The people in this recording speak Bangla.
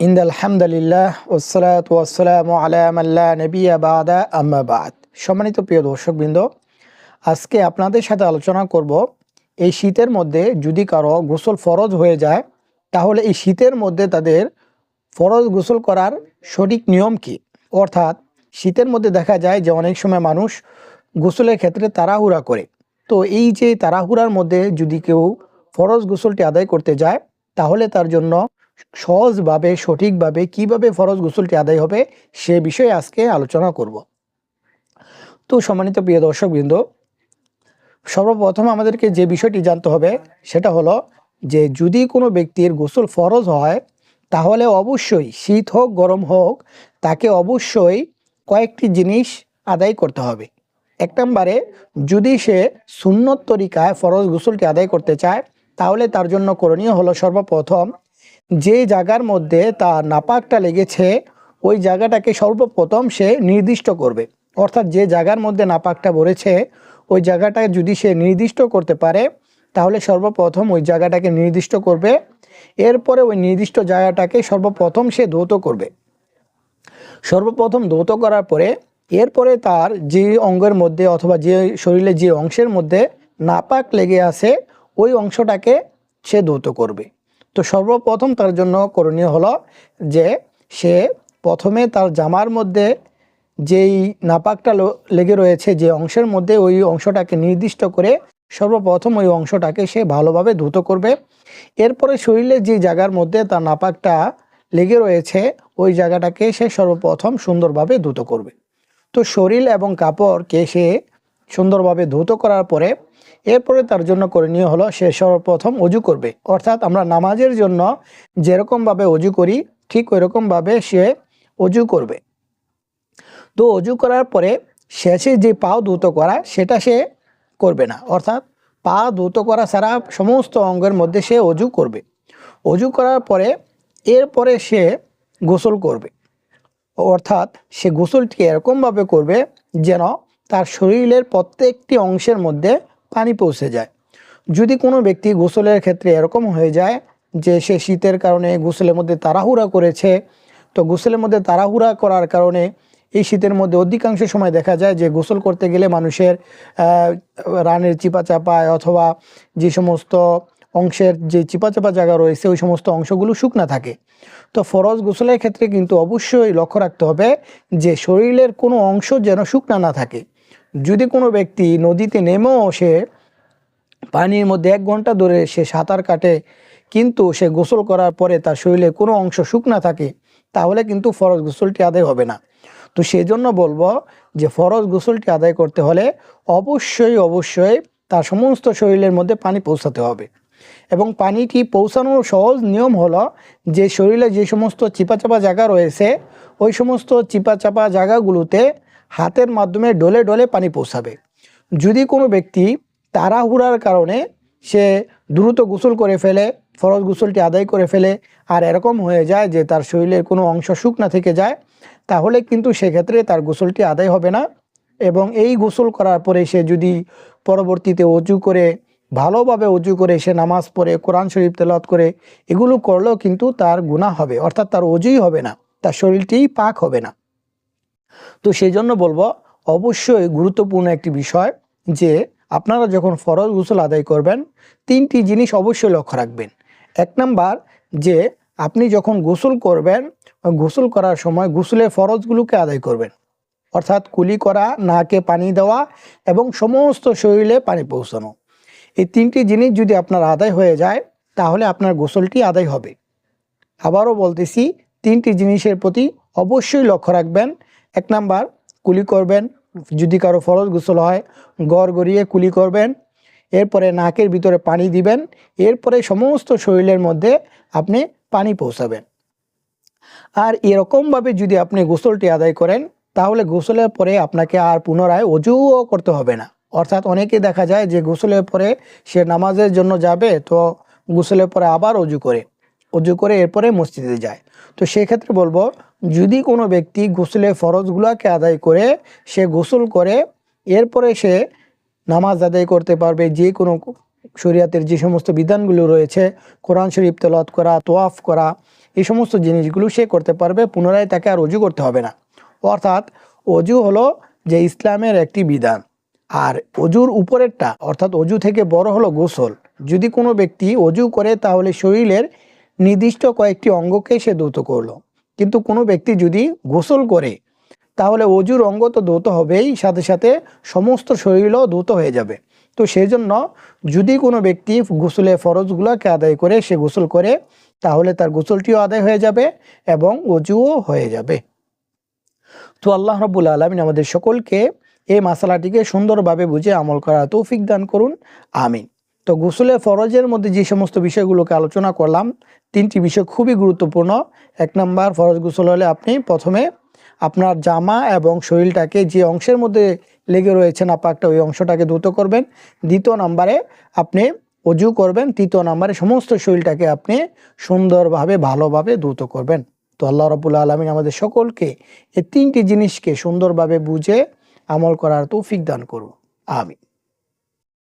ইন্দ আলহামদুলিল্লাহ ওসলাত ওয়াসালাম আলামাল্লা নবিয়া বাদা আম্মাবাদ সম্মানিত প্রিয় দর্শকবৃন্দ, আজকে আপনাদের সাথে আলোচনা করব, এই শীতের মধ্যে যদি কারও গোসল ফরজ হয়ে যায়, তাহলে এই শীতের মধ্যে তাদের ফরজ গোসল করার সঠিক নিয়ম কি? অর্থাৎ শীতের মধ্যে দেখা যায় যে অনেক সময় মানুষ গোসলের ক্ষেত্রে তাড়াহুড়া করে। তো এই যে তাড়াহুড়ার মধ্যে যদি কেউ ফরজ গোসলটি আদায় করতে যায়, তাহলে তার জন্য সহজভাবে, সঠিকভাবে কীভাবে ফরজ গোসলটি আদায় হবে সে বিষয়ে আজকে আলোচনা করব। তো সম্মানিত প্রিয় দর্শকবৃন্দ, সর্বপ্রথম আমাদেরকে যে বিষয়টি জানতে হবে সেটা হলো যে যদি কোনো ব্যক্তির গোসল ফরজ হয়, তাহলে অবশ্যই শীত হোক, গরম হোক, তাকে অবশ্যই কয়েকটি জিনিস আদায় করতে হবে। এক নম্বরে, যদি সে সুন্নত তরিকায় ফরজ গোসলটি আদায় করতে চায়, তাহলে তার জন্য করণীয় হলো সর্বপ্রথম যে জায়গার মধ্যে তার নাপাকটা লেগেছে, ওই জায়গাটাকে সর্বপ্রথম সে নির্দিষ্ট করবে। অর্থাৎ যে জায়গার মধ্যে নাপাকটা ভরেছে, ওই জায়গাটা যদি সে নির্দিষ্ট করতে পারে, তাহলে সর্বপ্রথম ওই জায়গাটাকে নির্দিষ্ট করবে। এরপরে ওই নির্দিষ্ট জায়গাটাকে সর্বপ্রথম সে ধৌত করবে। সর্বপ্রথম ধৌত করার পরে, এরপরে তার যে অঙ্গের মধ্যে অথবা যে শরীরের যে অংশের মধ্যে নাপাক লেগে আছে, ওই অংশটাকে সে ধৌত করবে। তো সর্বপ্রথম তার জন্য করণীয় হলো যে সে প্রথমে তার জামার মধ্যে যেই নাপাকটা লেগে রয়েছে যে অংশের মধ্যে ওই অংশটাকে নির্দিষ্ট করে সর্বপ্রথম ওই অংশটাকে সে ভালোভাবে ধুত করবে। এরপরে শরীরের যে জায়গার মধ্যে তার নাপাকটা লেগে রয়েছে, ওই জায়গাটাকে সে সর্বপ্রথম সুন্দরভাবে ধুত করবে। তো শরীর এবং কাপড়কে সে সুন্দরভাবে ধৌত করার পরে এরপরে তার জন্য করণীয় হলো সে সর্বপ্রথম অজু করবে। অর্থাৎ আমরা নামাজের জন্য যেরকমভাবে অজু করি, ঠিক ওই রকমভাবে সে অজু করবে। তো অজু করার পরে শেষে যে পাও ধৌত করা, সেটা সে করবে না। অর্থাৎ পা ধৌত করা ছাড়া সমস্ত অঙ্গের মধ্যে সে অজু করবে। অজু করার পরে এরপরে সে গোসল করবে। অর্থাৎ সে গোসলটি এরকমভাবে করবে যেন তার শরীরের প্রত্যেকটি অংশের মধ্যে পানি পৌঁছে যায়। যদি কোনো ব্যক্তি গোসলের ক্ষেত্রে এরকম হয়ে যায় যে সে শীতের কারণে গোসলের মধ্যে তাড়াহুড়া করেছে, তো গোসলের মধ্যে তাড়াহুড়া করার কারণে এই শীতের মধ্যে অধিকাংশ সময় দেখা যায় যে গোসল করতে গেলে মানুষের রানের চিপা চাপায় অথবা যে সমস্ত অংশের যে চিপা চাপা জায়গা রয়েছে, ওই সমস্ত অংশগুলো শুকনা থাকে। তো ফরজ গোসলের ক্ষেত্রে কিন্তু অবশ্যই লক্ষ্য রাখতে হবে যে শরীরের কোনো অংশ যেন শুকনা না থাকে। যদি কোনো ব্যক্তি নদীতে নেমেও সে পানির মধ্যে এক ঘণ্টা ধরে সে সাঁতার কাটে, কিন্তু সে গোসল করার পরে তার শরীরে কোনো অংশ শুকনা থাকে, তাহলে কিন্তু ফরজ গোসলটি আদায় হবে না। তো সেই জন্য বলব যে ফরজ গোসলটি আদায় করতে হলে অবশ্যই অবশ্যই তার সমস্ত শরীরের মধ্যে পানি পৌঁছাতে হবে। এবং পানিটি পৌঁছানোর সহজ নিয়ম হলো যে শরীরে যে সমস্ত চিপাচাপা জায়গা রয়েছে, ওই সমস্ত চিপাচাপা জায়গাগুলোতে হাতের মাধ্যমে ডলে ডলে পানি পৌঁছাবে। যদি কোনো ব্যক্তি তাড়াহুড়ার কারণে সে দ্রুত গোসল করে ফেলে, ফরজ গোসলটি আদায় করে ফেলে আর এরকম হয়ে যায় যে তার শরীরের কোনো অংশ শুকনা থেকে যায়, তাহলে কিন্তু সেক্ষেত্রে তার গোসলটি আদায় হবে না এবং এই গোসল করার পরে সে যদি পরবর্তীতে অজু করে, ভালোভাবে অজু করে, সে নামাজ পড়ে, কোরআন শরীফ তেলত করে, এগুলো করলেও কিন্তু তার গুণা হবে, অর্থাৎ তার অজুই হবে না, তার শরীরটি পাক হবে না। তো সেই জন্য বলব, অবশ্যই গুরুত্বপূর্ণ একটি বিষয় যে আপনারা যখন ফরজ গোসল আদায় করবেন, তিনটি জিনিস অবশ্যই লক্ষ্য রাখবেন। এক নাম্বার যে আপনি যখন গোসল করবেন, গোসল করার সময় গোসলের ফরজগুলোকে আদায় করবেন। অর্থাৎ কুলি করা, নাকে পানি দেওয়া এবং সমস্ত শরীরে পানি পৌঁছানো। এই তিনটি জিনিস যদি আপনার আদায় হয়ে যায়, তাহলে আপনার গোসলটি আদায় হবে। আবারও বলতেছি, তিনটি জিনিসের প্রতি অবশ্যই লক্ষ্য রাখবেন এক নাম্বার, কুলি করবেন যদি কারও ফরজ গোসল হয়, গড় গড়িয়ে কুলি করবেন, এরপরে নাকের ভিতরে পানি দিবেন, এরপরে সমস্ত শরীরের মধ্যে আপনি পানি পৌঁছাবেন। আর এরকমভাবে যদি আপনি গোসলটি আদায় করেন, তাহলে গোসলের পরে আপনাকে আর পুনরায় অজুও করতে হবে না। অর্থাৎ অনেকে দেখা যায় যে গোসলের পরে সে নামাজের জন্য যাবে, তো গোসলের পরে আবার অজু করে। অজু করে এরপরে মসজিদে যায়। তো সেক্ষেত্রে বলব, যদি কোনো ব্যক্তি গোসলের ফরজগুলোকে আদায় করে, সে গোসল করে, এরপরে সে নামাজ আদায় করতে পারবে, যে কোনো শরিয়াতের যে সমস্ত বিধানগুলো রয়েছে, কোরআন শরীফ তলত করা, তোয়াফ করা, এই সমস্ত জিনিসগুলো সে করতে পারবে, পুনরায় তাকে আর অজু করতে হবে না। অর্থাৎ অজু হলো যে ইসলামের একটি বিধান। আর অজুর উপরেরটা, অর্থাৎ অজু থেকে বড় হলো গোসল। যদি কোনো ব্যক্তি অজু করে তাহলে শরীরের নির্দিষ্ট কয়েকটি অঙ্গকে সে দ্রুত করল। কিন্তু কোনো ব্যক্তি যদি গোসল করে, তাহলে অজুর অঙ্গ তো দ্রুত হবেই, সাথে সাথে সমস্ত শরীরও দ্রুত হয়ে যাবে। তো সেই জন্য যদি কোনো ব্যক্তি গোসলে ফরজগুলোকে আদায় করে সে গোসল করে, তাহলে তার গোসলটিও আদায় হয়ে যাবে এবং অজুও হয়ে যাবে। তো আল্লাহ রব্বুল আলমিন আমাদের সকলকে এই মশালাটিকে সুন্দরভাবে বুঝে আমল করার তৌফিক দান করুন। আমিন। তো গোসলে ফরজের মধ্যে যে সমস্ত বিষয়গুলোকে আলোচনা করলাম, তিনটি বিষয় খুবই গুরুত্বপূর্ণ। এক নম্বর, ফরজ গোসল হলে আপনি প্রথমে আপনার জামা এবং শরীরটাকে যে অংশের মধ্যে লেগে রয়েছে নাপাকটা, ওই অংশটাকে দ্রুত করবেন। দ্বিতীয় নাম্বারে আপনি অজু করবেন, তৃতীয় নাম্বারে সমস্ত শরীরটাকে আপনি সুন্দরভাবে, ভালোভাবে দ্রুত করবেন। তো আল্লাহ রবুল আলমিন আমাদের সকলকে এই তিনটি জিনিসকে সুন্দরভাবে বুঝে আমল করার তৌফিক দান করুন। আমিন।